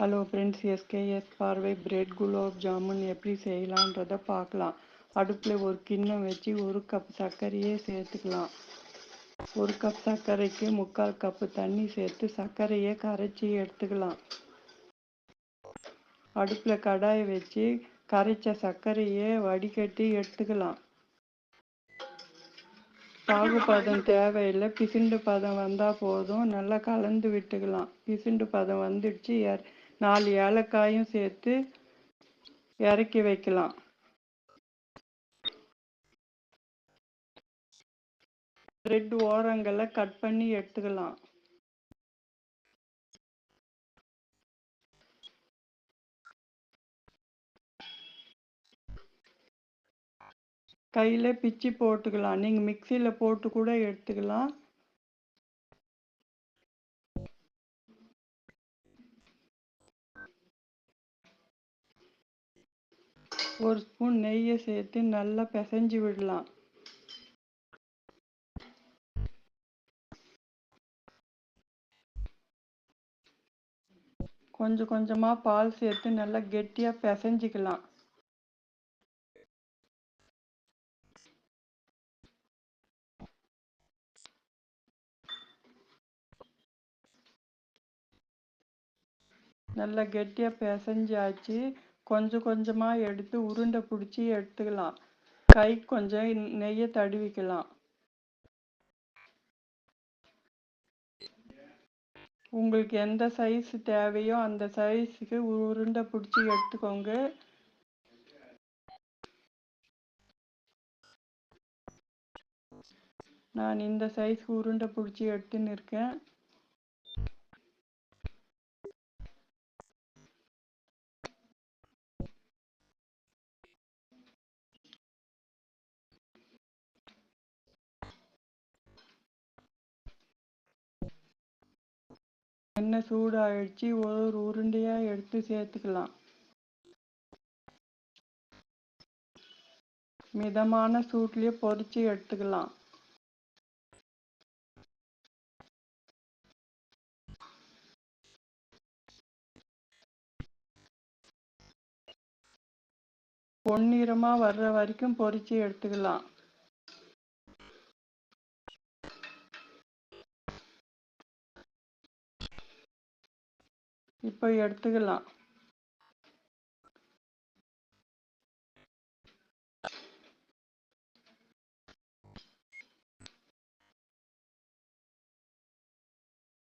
Hello friends SKS பார்வை bread gulab jamun எப்படி செய்யலான்றதை பார்க்கலாம். அடுப்பில் ஒரு கிண்ணம் வச்சு ஒரு கப் சர்க்கரையே சேர்த்துக்கலாம். ஒரு கப் சர்க்கரைக்கு முக்கால் கப்பு தண்ணி சேர்த்து சர்க்கரையை கரைச்சி எடுத்துக்கலாம். அடுப்பில் கடாயை வச்சு கரைச்ச சர்க்கரையை வடிகட்டி எடுத்துக்கலாம். பாகு பதம் தேவையில்லை. பிசுண்டு பதம் வந்தால் போதும். நல்லா கலந்து விட்டுக்கலாம். பிசுண்டு பதம் வந்துடுச்சு. நாலு ஏலக்காயும் சேர்த்து இறக்கி வைக்கலாம். ரெட் ஓரங்களை கட் பண்ணி எடுத்துக்கலாம். கையில் பிச்சு போட்டுக்கலாம். நீங்கள் மிக்சியில் போட்டு கூட எடுத்துக்கலாம். ஒரு ஸ்பூன் நெய்யை சேர்த்து நல்லா பிசைஞ்சு விடலாம். கொஞ்சம் கொஞ்சமாக பால் சேர்த்து நல்லா கெட்டியாக பிசைஞ்சிக்கலாம். நல்லா கெட்டியாக பிசைஞ்சாச்சு. கொஞ்சம் கொஞ்சமாக எடுத்து உருண்டை பிடிச்சி எடுத்துக்கலாம். கை கொஞ்சம் நெய்யை தடுவிக்கலாம். உங்களுக்கு எந்த சைஸ் தேவையோ அந்த சைஸுக்கு உருண்டை பிடிச்சி எடுத்துக்கோங்க. நான் இந்த சைஸ்க்கு உருண்டை பிடிச்சி எடுத்துன்னு இருக்கேன். எண்ணெய் சூடாகிடுச்சு ஒரு உருண்டையாக எடுத்து சேர்த்துக்கலாம். மிதமான சூட்லேயே பொரிச்சு எடுத்துக்கலாம். பொன்னிறமாக வர்ற வரைக்கும் பொரிச்சு எடுத்துக்கலாம். இப்போ எடுத்துக்கலாம்.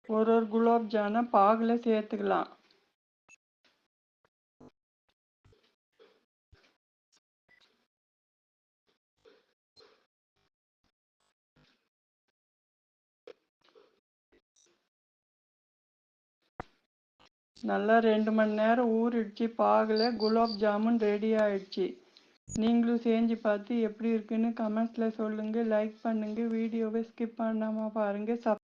ஒரு ஒரு குலாப் ஜானை பாகில் சேர்த்துக்கலாம். நல்லா ரெண்டு மணி நேரம் ஊறிடுச்சு பாகில். குலாப் ஜாமுன் ரெடி ஆயிடுச்சு. நீங்களும் செஞ்சு பார்த்து எப்படி இருக்குன்னு கமெண்ட்ஸில் சொல்லுங்கள் லைக் பண்ணுங்கள் வீடியோவை ஸ்கிப் பண்ணாமல் பாருங்கள் சப்